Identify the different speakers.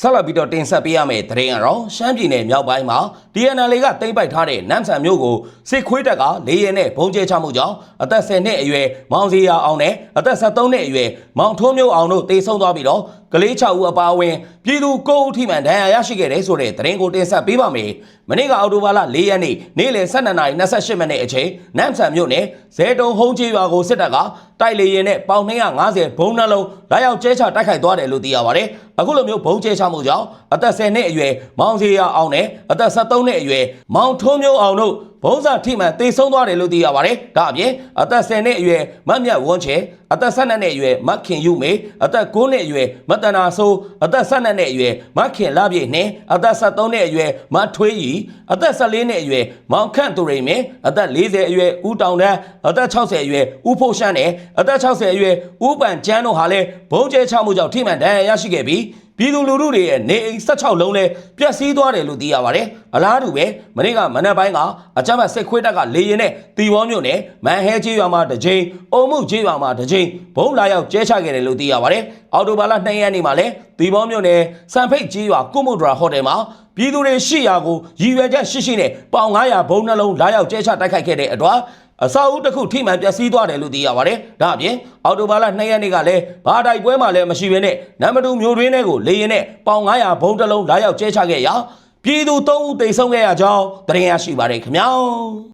Speaker 1: ဆက်လက်ပြီးတော့တင်ဆက်ပေးရမယ့်သတင်းကတော့ရှမ်းပြည်နယ်မြောက်ပိုင်းမှာ DNL ကတိမ့်ပိုက်ထားတဲ့နမ်ဆန်မြို့ကိုစစ်ခွေးတပ်ကလေရင်နဲ့ဘုံကျဲချမှုကြောင့်အသက်10နှစ်အရွယ်မောင်စီယာအောင်နဲ့အသက်73နှစ်အရွယ်မောင်ထွန်းမျိုးအောင်တို့တေဆုံးသွားပြီးတော့ကလေး6ဦးအပါအဝင်ပြည်သူ9ဦးထိမှန်ဒဏ်ရာရရှိခဲ့တဲ့ဆိုတဲ့သတင်းကိုတင်ဆက်ပေးပါမယ်။မနေ့ကအောက်တိုဘာလ4ရက်နေ့နေ့လယ်12:28မိနစ်အချိန်နမ်ဆန်မြို့နယ်ဇဲတုံဟုံးကြီးရွာကိုစစ်တပ်ကတိုက်လေရင်နဲ့ပေါင်250ဘုံနှလုံးလာရောက်ကျဲချတိုက်ခိုက်သွားတယ်လို့သိရပါတယ်။အခုလိုမျိုးဘုံကျဲချမှုကြောင့်အသက်10နှစ်အရွယ်မောင်စီယာအောင်နဲ့အသက်73နှစ်အရွယ်မောင်ထွန်းမျိုးအောင်တို့ဘုံစာထိမှန်တေဆုံးသွားတယ်လို့သိရပါတယ်။ဒါအပြင်အသက်10နှစ်အရွယ်မတ်မြတ်ဝန်းချေအသက်12နှစ်အရွယ်မခင်ယူမေအသက်9နှစ်အရွယ်မတနာဆိုးအသက်12နှစ်အရွယ်မခင်လပြည့်နှင့်အသက်73နှစ်အရွယ်မထွေးရီအသက်14နှစ်အရွယ်မောင်ခန့်သူရိန်မင်းအသက်40အရွယ်ဦးတောင်တန်းအသက်60အရွယ်ဦးဖို့ရှမ်းနဲ့အသက်60အရွယ်ဦးပန်ကျန်းတို့ဟာလည်းဘုံကျဲချမှုကြောင့်ထိမှန်ဒဏ်ရာရရှိခဲ့ပြီး be ပြည်သူလူထုတွေရဲ့နေအိမ်16လုံးလဲပျက်စီးသွားတယ်လို့သိရပါတယ်။အလားတူပဲမနေ့ကမနက်ပိုင်းကအကြမ်းဖက်စစ်ခွေးတပ်ကလေရင်နဲ့တီဝေါမြို့နယ်မန်ဟဲကြီးရွာမှာတစ်ကြိမ်အုံမှုကြီးရွာမှာတစ်ကြိမ်ဘုံလာရောက်ကျဲချခဲ့တယ်လို့သိရပါတယ်။အော်တိုဘာလ2ရက်နေ့မှာလဲတီဝေါမြို့နယ်စံဖိတ်ကြီးရွာကုမုဒရာဟိုတယ်မှာပြည်သူတွေရှိရာကိုရည်ရွယ်ချက်ရှိရှိနဲ့ပေါင်900ဘုံနှလုံးလာရောက်ကျဲချတိုက်ခိုက်ခဲ့တဲ့အတွက်အစာအုပ်တစ်ခုထိမှန်ပျက်စီးသွားတယ်လို့သိရပါတယ်။ဒါအပြင်အော်တိုဘာလ2ရက်နေ့ကလည်းဘာတိုက်ပွဲမှလည်းမရှိဘဲနဲ့နံပါတ်2မျိုးရင်းတွေကိုလေရင်နဲ့ပေါင်900ဘုံတစ်လုံးလာရောက်ကျဲချခဲ့ရာပြည်သူ3ဦးတိတ်ဆုံးခဲ့ရကြောင်းသတင်းရရှိပါတယ်ခင်ဗျာ။